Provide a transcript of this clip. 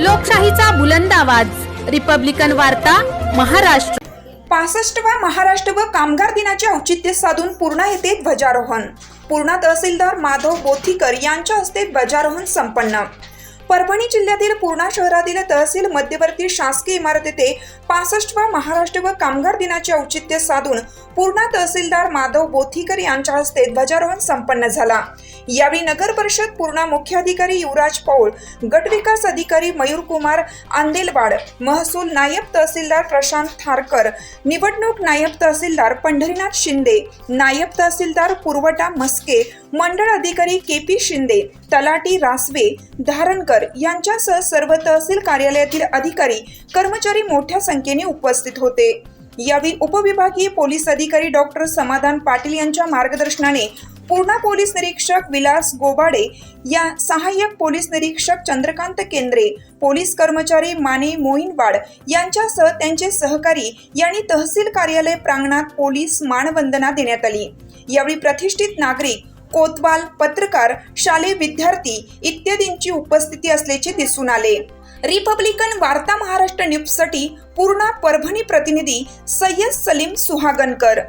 लोकशाहीचा बुलंद आवाज. रिपब्लिकन वार्ता महाराष्ट्र. पासष्टवा महाराष्ट्र व कामगार दिनाचे औचित्य साधून पूर्णा येथे ध्वजारोहण. पूर्णा तहसीलदार माधव बोथीकर यांच्या हस्ते ध्वजारोहण संपन्न. परभणी जिल्ह्यातील पूर्णा शहरातील तहसील मध्यवर्ती शासकीय इमारत येथे पासष्टवा महाराष्ट्र व कामगार दिनाचे औचित्य साधून पूर्णा तहसीलदार माधव बोथीकर यांच्या हस्ते ध्वजारोहण संपन्न झाला. यावेळी नगर परिषद पूर्णा मुख्याधिकारी युवराज पौळ गटविकास अधिकारी मयूर कुमार आंदेलवाड महसूल नायब तहसीलदार प्रशांत थारकर निवडणूक नायब तहसीलदार पंढरीनाथ शिंदे नायब तहसीलदार पुरवठा मस्के मंडळ अधिकारी के पी शिंदे तलाटी रासवे धारणकर यांच्यासह सर्व तहसील कार्यालयातील अधिकारी कर्मचारी मोठ्या संख्येने उपस्थित होते. यावेळी उपविभागीय पोलीस अधिकारी डॉक्टर समाधान पाटील यांच्या मार्गदर्शनाने पूर्णा पोलीस निरीक्षक विलास गोबाडे या सहाय्यक पोलीस निरीक्षक चंद्रकांत केंद्रे पोलीस कर्मचारी माने मोईनवाड यांच्यासह त्यांचे सहकारी यांनी तहसील कार्यालय प्रांगणात पोलीस मानवंदना देण्यात आली. यावेळी प्रतिष्ठित नागरिक कोतवाल पत्रकार शालेय विद्यार्थी इत्यादींची उपस्थिती असल्याचे दिसून आले. रिपब्लिकन वार्ता महाराष्ट्र न्यूजसाठी पूर्णा परभणी प्रतिनिधी सय्यद सलीम सुहागनकर